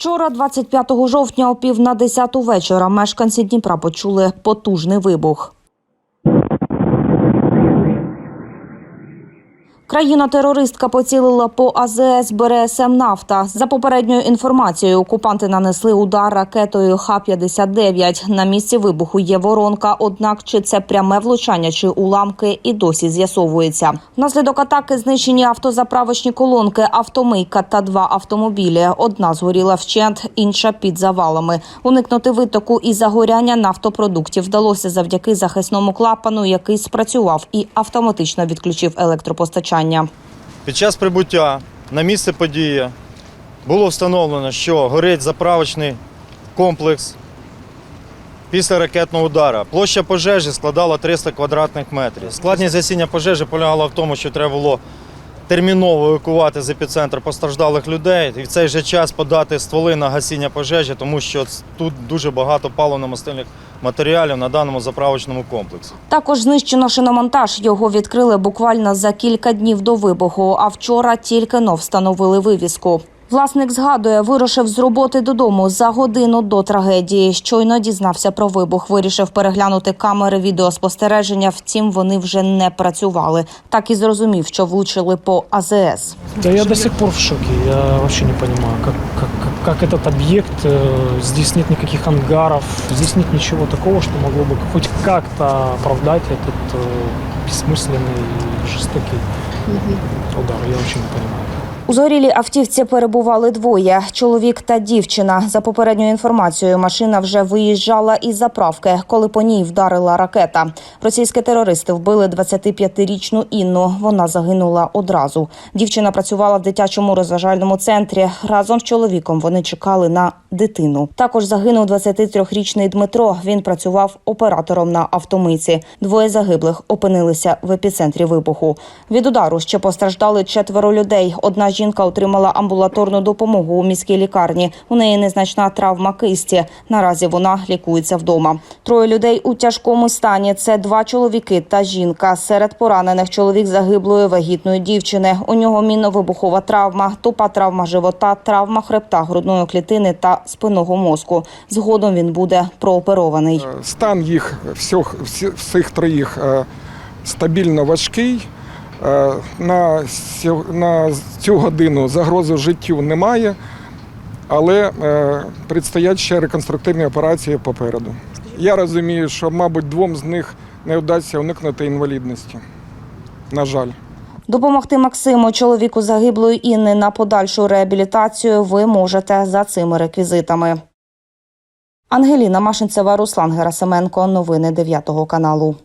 Вчора, 25 жовтня, о пів на 10 вечора, мешканці Дніпра почули потужний вибух. Країна-терористка поцілила по АЗС БРСМ «Нафта». За попередньою інформацією, окупанти нанесли удар ракетою Х-59. На місці вибуху є воронка, однак чи це пряме влучання, чи уламки, і досі з'ясовується. Внаслідок атаки знищені автозаправочні колонки, автомийка та два автомобілі. Одна згоріла вщент, інша під завалами. Уникнути витоку і загоряння нафтопродуктів вдалося завдяки захисному клапану, який спрацював і автоматично відключив електропостачання. Під час прибуття на місце події було встановлено, що горить заправочний комплекс після ракетного удара. Площа пожежі складала 300 квадратних метрів. Складність гасіння пожежі полягала в тому, що треба було терміново евакувати з епіцентру постраждалих людей і в цей же час подати стволи на гасіння пожежі, тому що тут дуже багато паливно-мастильних матеріалів на даному заправочному комплексі. Також знищено шиномонтаж. Його відкрили буквально за кілька днів до вибуху. А вчора тільки но встановили вивіску. Власник згадує, вирушив з роботи додому за годину до трагедії. Щойно дізнався про вибух. Вирішив переглянути камери відеоспостереження. Втім, вони вже не працювали. Так і зрозумів, що влучили по АЗС. Да я до сих пор в шоке. Я вообще не понимаю, как, как, как, как этот объект, э, здесь нет никаких ангаров, здесь нет ничего такого, что могло бы хоть как-то оправдать этот э, бессмысленный и жестокий удар. Я вообще не понимаю. У згорілій автівці перебували двоє чоловік та дівчина. За попередньою інформацією, машина вже виїжджала із заправки, коли по ній вдарила ракета. Російські терористи вбили 25-річну Інну. Вона загинула одразу. Дівчина працювала в дитячому розважальному центрі. Разом з чоловіком вони чекали на дитину. Також загинув 23-річний Дмитро. Він працював оператором на автомийці. Двоє загиблих опинилися в епіцентрі вибуху. Від удару ще постраждали четверо людей. Одна жінка отримала амбулаторну допомогу у міській лікарні. У неї незначна травма кисті. Наразі вона лікується вдома. Троє людей у тяжкому стані. Це два чоловіки та жінка. Серед поранених чоловік загиблої вагітної дівчини. У нього мінно-вибухова травма, тупа травма живота, травма хребта, грудної клітини та спинного мозку. Згодом він буде прооперований. Стан їх всіх, всі- всіх троїх е, стабільно важкий. Е, На, на цю годину загрози життю немає, але е, предстоять ще реконструктивні операції попереду. Я розумію, що, мабуть, двом з них не вдасться уникнути інвалідності. На жаль. Допомогти Максиму, чоловіку загиблої Інни, на подальшу реабілітацію ви можете за цими реквізитами. Ангеліна Машинцева, Руслан Герасименко. Новини 9 каналу.